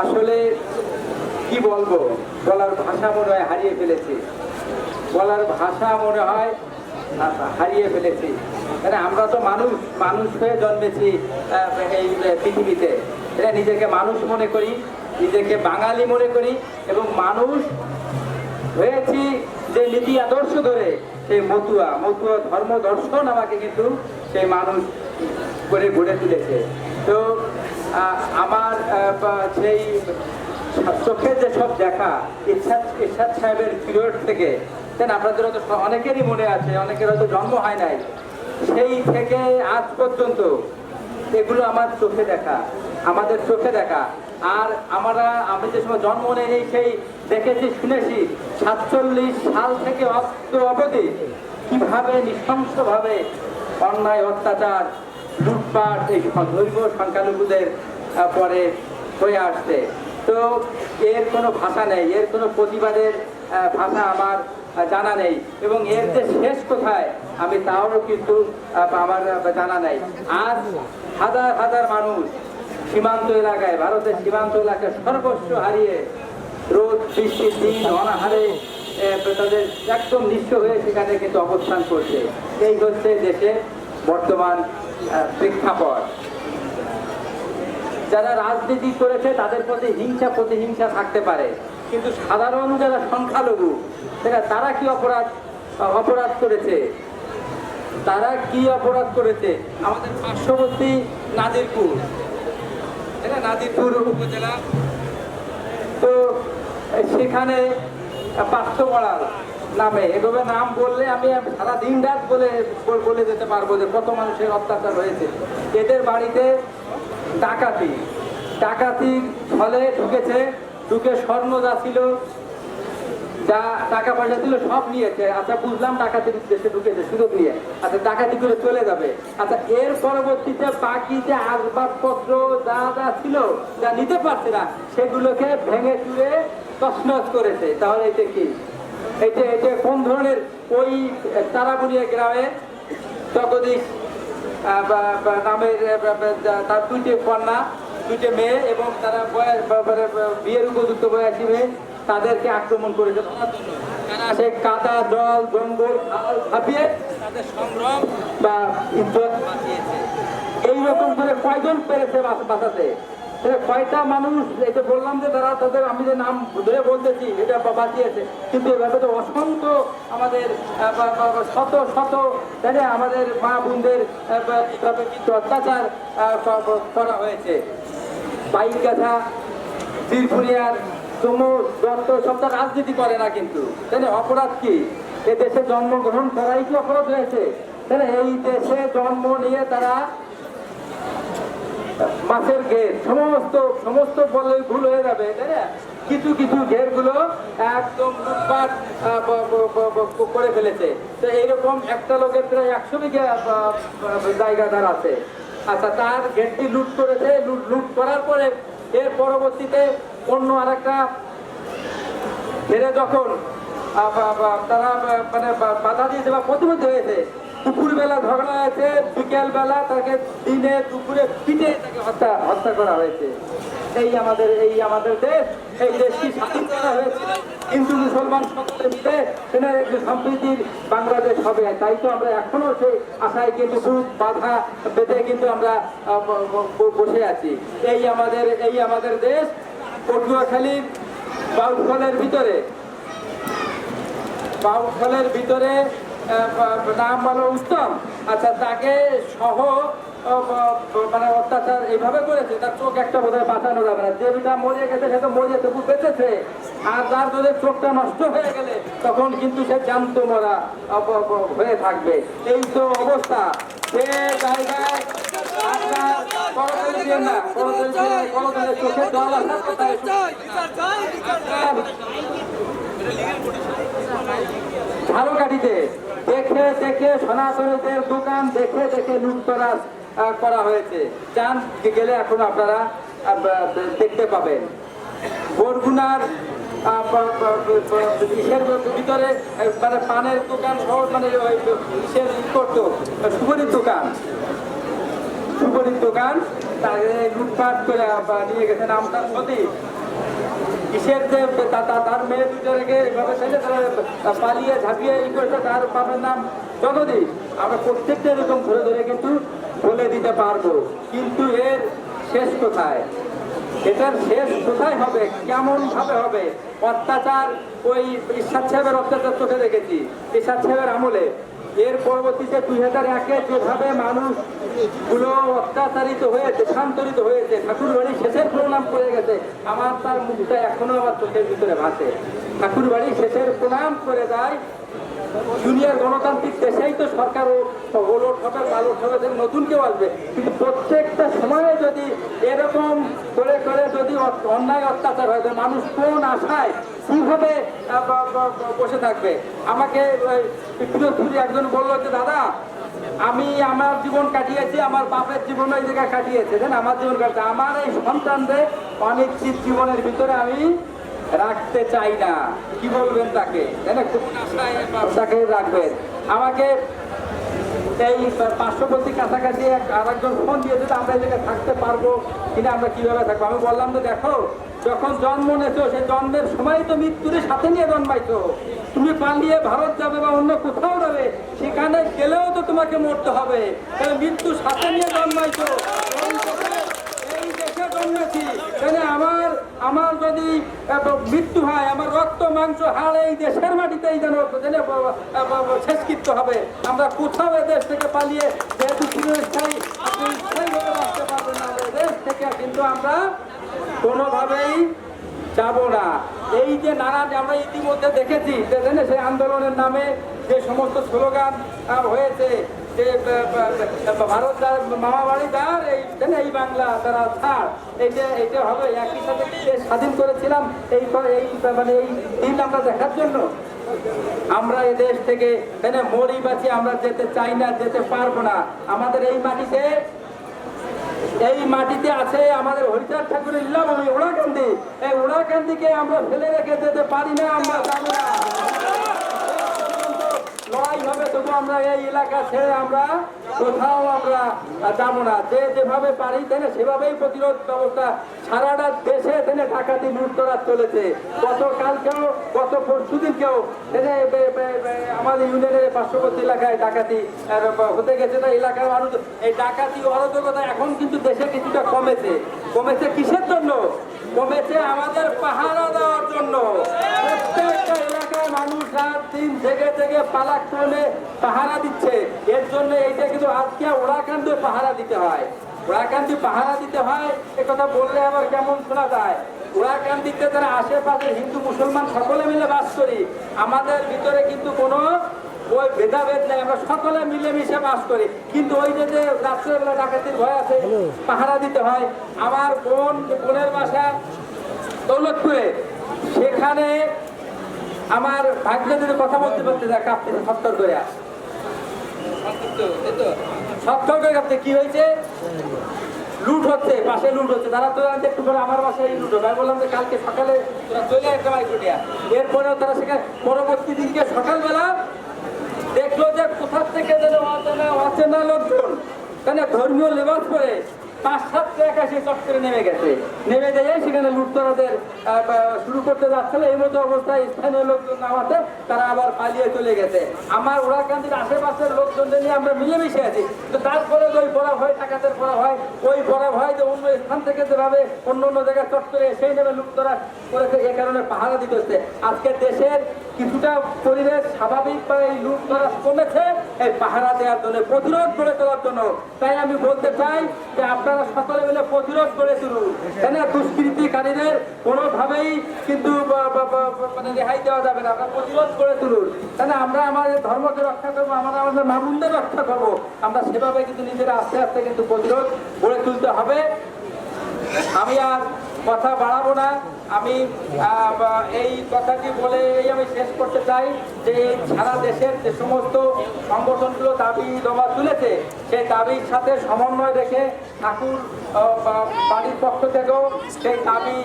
আসলে কি বলব? বলার ভাষা মনে হয় হারিয়ে ফেলেছি। বলার ভাষা মনে হয় হারিয়ে ফেলেছি। মানে আমরা তো মানুষ মানুষ হয়ে জন্মেছি এই পৃথিবীতে। এটা নিজেকে মানুষ মনে করি, নিজেকে বাঙালি মনে করি এবং মানুষ হয়েছি যে নীতি আদর্শ ধরে, সেই মতুয়া মতুয়া ধর্ম দর্শন আমাকে কিন্তু সেই মানুষ করে গড়ে তুলেছে। তো সেই চোখে যে সব দেখা ইচ্ছা ইচ্ছাদ সাহেবের পিরিয়ড থেকে, দেন আপনাদের হয়তো অনেকেরই মনে আছে, অনেকের হয়তো জন্ম হয় নাই। সেই থেকে আজ পর্যন্ত এগুলো আমার চোখে দেখা, আমাদের চোখে দেখা। আর আমরা, আমি যে সময় জন্ম নেই সেই দেখেছি, শুনেছি, সাতচল্লিশ সাল থেকে অস্ত অবধি কীভাবে নৃশংসভাবে অন্যায়, অত্যাচার, লুটপাট, এই ধর্মীয় সংখ্যালঘুদের পরে হয়ে আসছে। তো এর কোনো ভাষা নেই, এর কোনো প্রতিবাদের ভাষা আমার জানা নেই। এবং এর যে শেষ কোথায়, আমি তাও কিন্তু আমার জানা নেই। আজ হাজার হাজার মানুষ সীমান্ত এলাকায়, ভারতের সীমান্ত এলাকায় সর্বস্ব হারিয়ে রোদ বৃষ্টির দিন, অনাহারে তাদের একদম নিঃস্ব হয়ে সেখানে কিন্তু অবস্থান করছে। এই হচ্ছে দেশের বর্তমান প্রেক্ষাপট। যারা রাজনীতি করেছে, তাদের প্রতি হিংসা, প্রতিহিংসা থাকতে পারে। কিন্তু সাধারণ যারা সংখ্যালঘু তারা কি অপরাধ অপরাধ করেছে? তারা কি অপরাধ করেছে? আমাদের পার্শ্ববর্তী নাদিরপুর নাদিরপুর উপজেলা। তো সেখানে পার্শ্বপড়ার নামে, এভাবে নাম বললে আমি সারা দিন রাত বলে বলে যেতে পারব যে কত মানুষের অত্যাচার হয়েছে। এদের বাড়িতে ডাকাতি ডাকাতির ফলে ঢুকেছে, ঢুকে স্বর্ণ যা ছিল, যা টাকা পয়সা ছিল সব নিয়েছে। আচ্ছা বুঝলাম ডাকাতির উদ্দেশ্যে ঢুকেছে, সুযোগ নিয়ে। আচ্ছা ডাকাতি করে চলে যাবে। আচ্ছা এর পরবর্তীতে বাকি যে আসবাবপত্র যা যা ছিল, যা নিতে পারছে না, সেগুলোকে ভেঙে চুরে তছনছ করেছে। তাহলে এটা কি? এটা এটা কোন ধরনের ওই তারাবুনিয়া গ্রামে জগদীশ নামের তার দুইটি কন্যা, দুইটি মেয়ে এবং তারা বয়স বিয়ের উপযুক্ত বয়সী মেয়ে তাদেরকে আক্রমণ করেছে। সে কাদা, জল, জঙ্গল, খাল সংগ্রাম বা এইরকম করে কয়জন পেরেছে বাঁচ- বাঁচাতে? কয়টা মানুষ এটা বললাম যে তারা তাদের, আমি যে নাম ধরে বলতেছি, এটা বাঁচিয়েছে। কিন্তু এভাবে তো অসংখ্য আমাদের শত শত, তাই আমাদের মা বোনদের কিন্তু অত্যাচার করা হয়েছে। বাইক গাছা ত্রিপুরিয়ার তুমু দত্ত, সব তো রাজনীতি করে না কিন্তু। তাই অপরাধ কি? এ দেশে জন্মগ্রহণ করাই কি অপরাধ হয়েছে? না, এই দেশে জন্ম নিয়ে তারা মাছের ঘের সমস্ত সমস্ত বলে ভুল হয়ে যাবে, তাই না? কিছু কিছু ঘেরগুলো একদম লুটপাট করে ফেলেছে। তো এইরকম একটা লোকের প্রায় একশো বিঘা জায়গা তার আছে। আচ্ছা তার ঘেরটি লুট করেছে। লুট করার পরে এর পরবর্তীতে অন্য আরেকটা ফেরে যখন তারা মানে বাধা দিয়েছে বা প্রতিবদ্ধ হয়েছে দুপুর বেলা ঝগড়া হয়েছে বিকেল বেলা তাকে দিনে দুপুরে পিটে তাকে হত্যা হত্যা করা হয়েছে। এই আমাদের এই আমাদের দেশ, এই দেশটি স্বাধীন করা হয়েছিল কিন্তু মুসলমান সকলে মিলে সেটা একটি সমৃদ্ধির বাংলাদেশ হবে। তাই তো আমরা এখনও সেই আশায় কিন্তু বুক বাধা বেঁধে কিন্তু আমরা বসে আছি। এই আমাদের এই আমাদের দেশ পটুয়াখালীর বাউফলের ভিতরে বাউফলের ভিতরে নাম বলো উত্তম। আচ্ছা তাকে সহ মানে অত্যাচার এইভাবে করেছে, তার চোখ একটা বোধহয় বাঁচানো যাবে না। যেটা মরে গেছে, সে তো মরে তবু বেঁচেছে। আর যার যদি চোখটা নষ্ট হয়ে গেলে, তখন কিন্তু সে জ্যান্ত মরা হয়ে থাকবে। এই তো অবস্থা। সে জায়গায় আপনার করতালি দেখে দেখে সনাতনীদের দোকান দেখে দেখে লুটতরাজ করা হয়েছে। চান গেলে এখন আপনারা দেখতে পাবেন। বরগুনার ইসের ভিতরে মানে পানের দোকান সহ মানে ইসের করতো সুপারির দোকান। সুপারির দোকান, তাকে করে নিয়ে গেছেন আমতার সতী কিসের যে তার মেয়ে দুজনকে এভাবে ছেলে পালিয়ে ঝাঁপিয়ে ই করেছে, তার বাবার নাম জগদীশ। আমরা প্রত্যেকটা এরকম ধরে ধরে কিন্তু বলে দিতে পারব। কিন্তু এর শেষ কোথায়? এটার শেষ কোথায় হবে? কেমন ভাবে হবে? অত্যাচার, ওই ঈশ্বর সাহেবের অত্যাচার চোখে দেখেছি। ঈশ্বর সাহেবের আমলে এর পরবর্তীতে দুই হাজার একে যেভাবে মানুষগুলো অত্যাচারিত হয়েছে দেশান্তরিত হয়েছে ঠাকুর বাড়ি শেষের প্রণাম করে গেছে, আমার তার মুখটা এখনও আমার চোখের ভিতরে ভাসে। ঠাকুর বাড়ি শেষের প্রণাম করে যায় দুনিয়ার গণতান্ত্রিক দেশেই তো সরকার ও হলো ঠকার ভালো ঠকার নতুন কেউ আসবে। কিন্তু প্রত্যেকটা সময়ে যদি এরকম করে করে যদি অন্যায় অত্যাচার হয় মানুষ কোন আশায় কীভাবে বসে থাকবে? আমাকে, ওই একজন বলল যে, দাদা, আমি আমার জীবন কাটিয়েছি, আমার বাপের জীবন ওই জায়গায় কাটিয়েছে। আমার জীবন কাটিয়েছে। আমার এই সন্তানদের অনিশ্চিত জীবনের ভিতরে আমি রাখতে চাই না। কি বলবেন তাকে? তাকে রাখবেন। আমাকে এই পার্শ্ববর্তী কাছাকাছি এক আরেকজন ফোন দিয়েছে যে আমরা জায়গায় থাকতে পারব কিনা, আমরা কীভাবে থাকব? আমি বললাম তো দেখো, যখন জন্ম নেছো সেই জন্মের সময় তো মৃত্যুর সাথে নিয়ে জন্মাইছো। তুমি পালিয়ে ভারত যাবে বা অন্য কোথাও যাবে, সেখানে গেলেও তো তোমাকে মরতে হবে। তাহলে মৃত্যু সাথে নিয়ে জন্মাইছো। জন্মেছি আমার আমার যদি মৃত্যু হয়, আমার রক্ত, মাংস, হাড় এই দেশের মাটিতেই যেন যেন শেষকৃত্য হবে। আমরা কোথাও দেশ থেকে পালিয়ে যেহেতু চিরস্থায়ী আপনি স্থায়ীভাবে বাঁচতে না থেকে, কিন্তু আমরা কোনোভাবেই যাব না। এই যে নানা আমরা ইতিমধ্যে দেখেছি যে সেই আন্দোলনের নামে যে সমস্ত স্লোগান হয়েছে, যে ভারত মামা বাড়ি যার এই এই বাংলা তারা ছাড়। যে এটা হবে একই সাথে স্বাধীন করেছিলাম এই মানে এই দিন আমরা দেখার জন্য। আমরা এই দেশ থেকে তাই না, মরি বাঁচি আমরা যেতে চাই না যেতে পারব না। আমাদের এই মাটিতে এই মাটিতে আছে আমাদের হরিচাঁদ ঠাকুরের লীলাভূমি ওড়াকান্দি। এই ওড়াকান্দিকে আমরা ফেলে রেখে যেতে পারি না আমরা লড়াই হবে তবু আমরা এই এলাকা ছেড়ে আমরা কোথাও আমরা যাব না। যে যেভাবে পারি তাই না সেভাবেই প্রতিরোধ ব্যবস্থা সারাটা দেশে তেনে ডাকাতি লুটতরাজ চলেছে। গতকালকেও, গত পরশু দিনকেও তেনে বে- বে- বে- আমাদের ইউনিয়নের পার্শ্ববর্তী এলাকায় ডাকাতি হতে গেছে। না এলাকার মানুষ, এই ডাকাতি অরাজকতা এখন কিন্তু দেশে কিছুটা কমেছে। কমেছে কিসের জন্য? কমেছে আমাদের পাহারা দেওয়ার জন্য। এলাকায় মানুষ রাত দিন জেগে জেগে পালাক করে পাহারা দিচ্ছে। এর জন্য এইটা কিন্তু আজকে ওরাকান্দি পাহারা দিতে হয়। ওরাকান্দি পাহারা দিতে হয় এ কথা বললে আবার কেমন শোনা যায়? ওরাকান্দিতে যারা আশেপাশে হিন্দু মুসলমান সকলে মিলে বাস করি আমাদের ভিতরে কিন্তু কোনো ওই ভেদাভেদ নেই আমরা সকলে মিলেমিশে বাস করি। কিন্তু ওই যে যে রাত্রেবেলা ডাকাতির ভয় আছে পাহারা দিতে হয়। আমার বোন বোনের বাসা দৌলতপুরে। সেখানে আমার ভাগ্য যদি কথা বলতে বলতে যায় কাঁপতে সত্তর করে আস। সত্তর করে কাঁপতে কি হয়েছে? লুট হচ্ছে, পাশে লুট হচ্ছে। তারা তো জানতে একটু করে আমার বাসায় লুট হবে। আমি বললাম যে কালকে সকালে তোরা চলে একটা মাইক্রোটিয়া এরপরেও তারা সেখানে পরবর্তী দিনকে সকালবেলা দেখল যে কোথা থেকে যেন অচেনা অচেনা লোকজন। তাই না ধর্মীয় লেবাস পরে। পাঁচ সাত ট্রাক এসে চট করে নেমে গেছে। নেমে গিয়ে সেখানে লুটতরাদের শুরু করতে যাচ্ছিল। এই মতো অবস্থায় স্থানীয় লোকজন নামাতে তারা আবার পালিয়ে চলে গেছে। আমার ওরাকান্দির আশেপাশের লোকজনদের নিয়ে আমরা মিলেমিশে আছি। তো তারপরে ওই পড়া হয় টাকাতের পড়া হয় ওই পড়া হয় যে অন্য স্থান থেকে যেভাবে অন্য অন্য জায়গায় চট করে সেই নেমে লুটতরা করেছে, এ কারণে পাহারা দিতে হচ্ছে। আজকে দেশের কিছুটা পরিবেশ স্বাভাবিক বা এই লুট কমেছে, এই পাহারা দেওয়ার জন্য, প্রতিরোধ গড়ে তোলার জন্য। তাই আমি বলতে চাই যে আপনারা সকলে মিলে প্রতিরোধ করে তুলুন। না? দুষ্কৃতিকারীদের কোনোভাবেই কিন্তু মানে রেহাই দেওয়া যাবে না। আমরা প্রতিরোধ করে তুলুন। তাহলে আমরা আমাদের ধর্মকে রক্ষা করব, আমরা আমাদের মামুনদের রক্ষা করব। আমরা সেভাবে কিন্তু নিজেরা আস্তে আস্তে কিন্তু প্রতিরোধ করে তুলতে হবে। আমি আর কথা বাড়াবো না। আমি এই কথাটি বলে এই আমি শেষ করতে চাই যে সারা দেশের যে সমস্ত সংগঠনগুলো দাবি জমা তুলেছে, সেই দাবির সাথে সমন্বয় রেখে ঠাকুর বাড়ির পক্ষ থেকেও সেই দাবি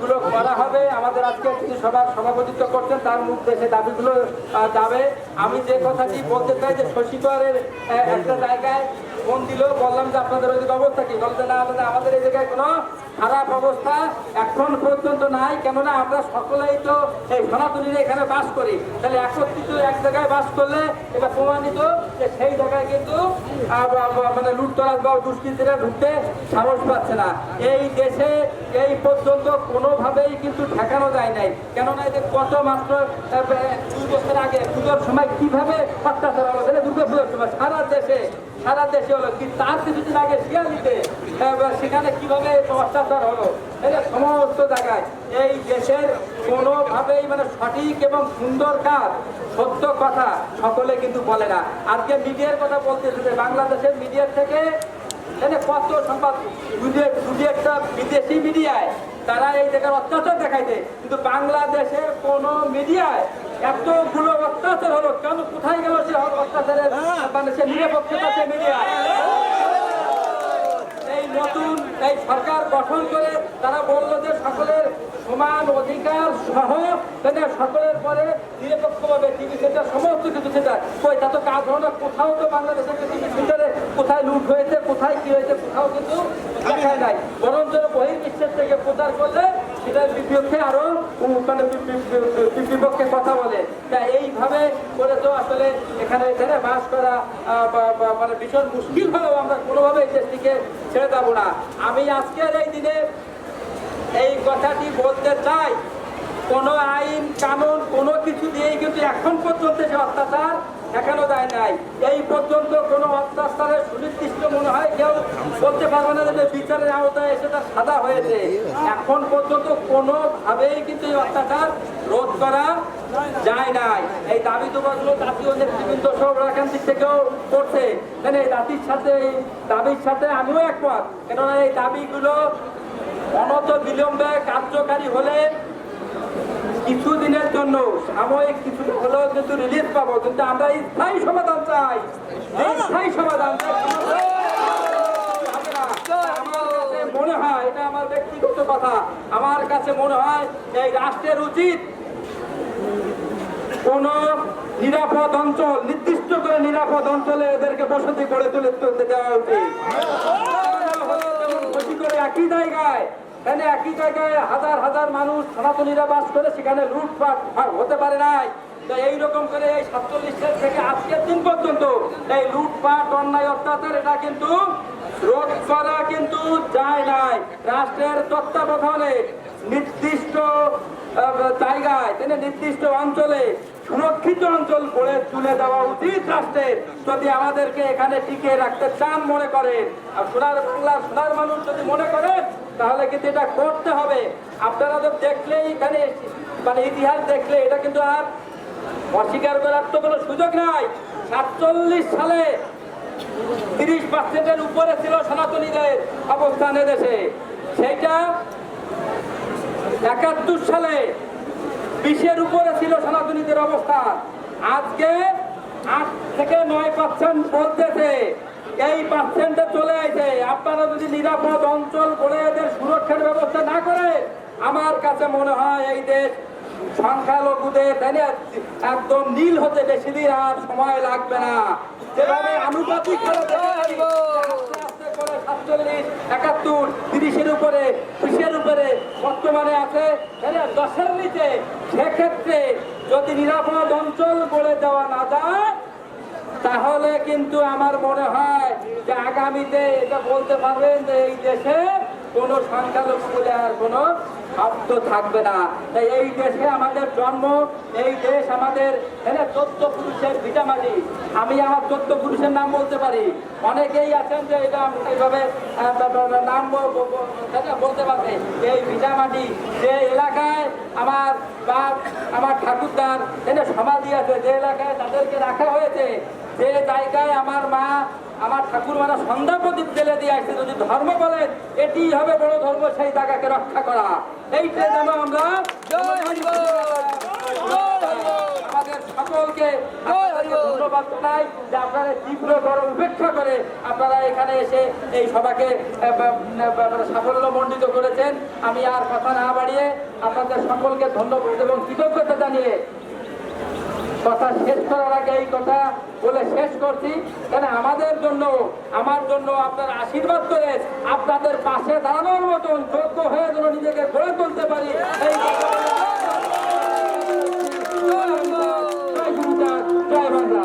গুলো করা হবে। আমাদের আজকে তিনি সবার সভাপতিত্ব করছেন, তার মুখ দেশে দাবিগুলো যাবে। আমি যে কথাটি বলতে চাই যে শশীকরের একটা জায়গায় ফোন দিল, বললাম যে আপনাদের ওইদিকে অবস্থা কি? বলতে না, আমাদের আমাদের এই জায়গায় কোনো খারাপ অবস্থা এখন পর্যন্ত নাই। কেননা আমরা সকলেই তো এই সনাতনীরা এখানে বাস করি। তাহলে একত্রিত এক জায়গায় বাস করলে এটা প্রমাণিত যে সেই জায়গায় কিন্তু মানে লুটতরাজ বা দুষ্কৃতীরা ঢুকতে সাহস পাচ্ছে না। এই দেশে এই পর্যন্ত কোনোভাবেই কিন্তু ঠেকানো যায় নাই। কেননা এদের কত মাত্র দুই বছর আগে পুজোর সময় কীভাবে অত্যাচার তাহলে দুর্গা পুজোর সময় সারা দেশে সারা দেশে হলো, কি তার কিছুদিন আগে শিয়ালিতে সেখানে কীভাবে অত্যাচার হলো? এটা সমস্ত জায়গায়, এই দেশের কোনোভাবেই মানে সঠিক এবং সুন্দর কাজ, সত্য কথা সকলে কিন্তু বলে না। আজকে মিডিয়ার কথা বলতেছে যে বাংলাদেশের মিডিয়ার থেকে কত সংবাদ একটা বিদেশি মিডিয়ায় তারা এই জায়গার অত্যাচার দেখাইছে। কিন্তু বাংলাদেশের কোন মিডিয়ায় এতগুলো অত্যাচার হলো কেন কোথায় গেল সে অত্যাচারের মানে সে নিরপেক্ষতা সে মিডিয়ায় এই নতুন এই সরকার গঠন করে তারা বলল যে সকলের সমান অধিকার সহ মানে সকলের পরে নিরপেক্ষভাবে টিভি সেন্টার সমস্ত কিছু সেন্টার কই তা তো কাজ হলো না। কোথাও তো বাংলাদেশের টিভি সেন্টারে কোথায় লুট হয়েছে কোথায় কি হয়েছে কোথাও কিন্তু দেখা নাই। বরং যেন বহির্বিশ্বের থেকে প্রচার করলে সেটার বিপক্ষে আরও মানে বিপক্ষে কথা বলে। তা এইভাবে করে তো আসলে এখানে এখানে বাস করা মানে ভীষণ মুশকিল হলেও আমরা কোনোভাবে এই দেশটিকে ছেড়ে দেবো না। আমি আজকের এই দিনে এই কথাটি বলতে চাই, কোন আইন, কানুন, কোনো কিছু দিয়েই কিন্তু এখন পর্যন্ত সে অত্যাচার দেখানো যায় নাই। এই পর্যন্ত কোনো অত্যাচারের সুনির্দিষ্ট মনে হয় কেউ বলতে পারবে না যে বিচারের আওতায় এসে তার সাদা হয়েছে। এখন পর্যন্ত কোনোভাবেই কিন্তু এই অত্যাচার রোধ করা যায় নাই। এই দাবি তোবাগুলো জাতীয় নেতৃবৃন্দ সব দিক থেকেও করছে। মানে এই জাতির সাথে, এই দাবির সাথে আমিও একমত। কেননা এই দাবিগুলো অনত বিলম্বে কার্যকারী হলে কিছুদিনের জন্য সাময়িক কিছু হলেও কিন্তু রিলিজ পাবো কিন্তু আমরা স্থায়ী সমাধান চাই। স্থায়ী সমাধান মনে হয় এটা আমার ব্যক্তিগত কথা আমার কাছে মনে হয় এই রাষ্ট্রের উচিত কোন নিরাপদ অঞ্চল নির্দিষ্ট করে নিরাপদ অঞ্চলে এদেরকে বসতি করে তুলে তুলতে দেওয়া উচিত। করে একই জায়গায় এখানে একই জায়গায় হাজার হাজার মানুষ সনাতনীরা বাস করে, সেখানে লুটপাট হতে পারে নাই। তো এইরকম করে এই সাতচল্লিশ সাল থেকে আজকের দিন পর্যন্ত এই লুটপাট, অন্যায়, অত্যাচার, এটা কিন্তু রোধ করা কিন্তু যায় নাই। রাষ্ট্রের তত্ত্বাবধানে নির্দিষ্ট জায়গায় তিনি নির্দিষ্ট অঞ্চলে, সুরক্ষিত অঞ্চল গড়ে তুলে দেওয়া উচিত রাষ্ট্রের যদি আমাদেরকে এখানে টিকিয়ে রাখতে চান মনে করেন, আর সোনার বাংলার সোনার মানুষ যদি মনে করেন তাহলে কিন্তু এটা করতে হবে। আপনারা তো দেখলেই এখানে মানে ইতিহাস দেখলে এটা কিন্তু আর অস্বীকার করার তো কোনো সুযোগ নাই। সাতচল্লিশ সালে তিরিশ পার্সেন্টের উপরে ছিল সনাতনীদের অবস্থান দেশে। সেইটা একাত্তর সালে বিশের উপরে ছিল সনাতনীদের অবস্থান। আজকে আট থেকে নয় পার্সেন্ট বলতেছে। এই পার্সেন্টে চলে আসে আপনারা যদি নিরাপদ অঞ্চল করে এদের সুরক্ষার ব্যবস্থা না করে আমার কাছে মনে হয় এই দেশ সংখ্যালঘুদের একদম নীল হতে বেশি দিন আর সময় লাগবে না। যেভাবে আনুপাতিক সাতচল্লিশ একাত্তর তিরিশের উপরে বিশের উপরে বর্তমানে আছে। দশের নিচে। সেক্ষেত্রে যদি নিরাপদ অঞ্চল গড়ে দেওয়া না যায় তাহলে কিন্তু আমার মনে হয় যে আগামীতে এটা বলতে পারবেন যে এই দেশে কোনো সংখ্যালঘু বলে আর কোনো শব্দ থাকবে না। তাই এই দেশে আমাদের জন্ম, এই দেশ আমাদের এখানে চোদ্দ পুরুষের ভিটামাটি আমি আমার চোদ্দ পুরুষের নাম বলতে পারি। অনেকেই আছেন যে এটা এইভাবে বা- বা- বা- নাম ব- ব- ব- বলতে পারবে। এই ভিটামাটি যে এলাকায় আমার বাপ, আমার ঠাকুরদার এনে সমাধি আছে, যে এলাকায় তাদেরকে রাখা হয়েছে যে জায়গায় আমার মা আমার ঠাকুর মারা সন্ধ্যা প্রদীপ জেলে দিয়ে আসছে যদি ধর্ম বলেন এটি হবে বড় ধর্ম সেই জায়গাকে রক্ষা করা। এইটা যেন আমরা। আমাদের সকলকে আপনাদেরকে ধন্যবাদ জানাই যে আপনারা তীব্র গরম উপেক্ষা করে আপনারা এখানে এসে এই সভাকে সাফল্য মণ্ডিত করেছেন। আমি আর কথা না বাড়িয়ে আপনাদের সকলকে ধন্যবাদ এবং কৃতজ্ঞতা জানিয়ে কথা শেষ করার আগে এই কথা বলে শেষ করছি। কেন আমাদের জন্য, আমার জন্য আপনার আশীর্বাদ করে আপনাদের পাশে দাঁড়ানোর মতন যোগ্য হয়ে যেন নিজেকে গড়ে তুলতে পারি। জয় বাংলা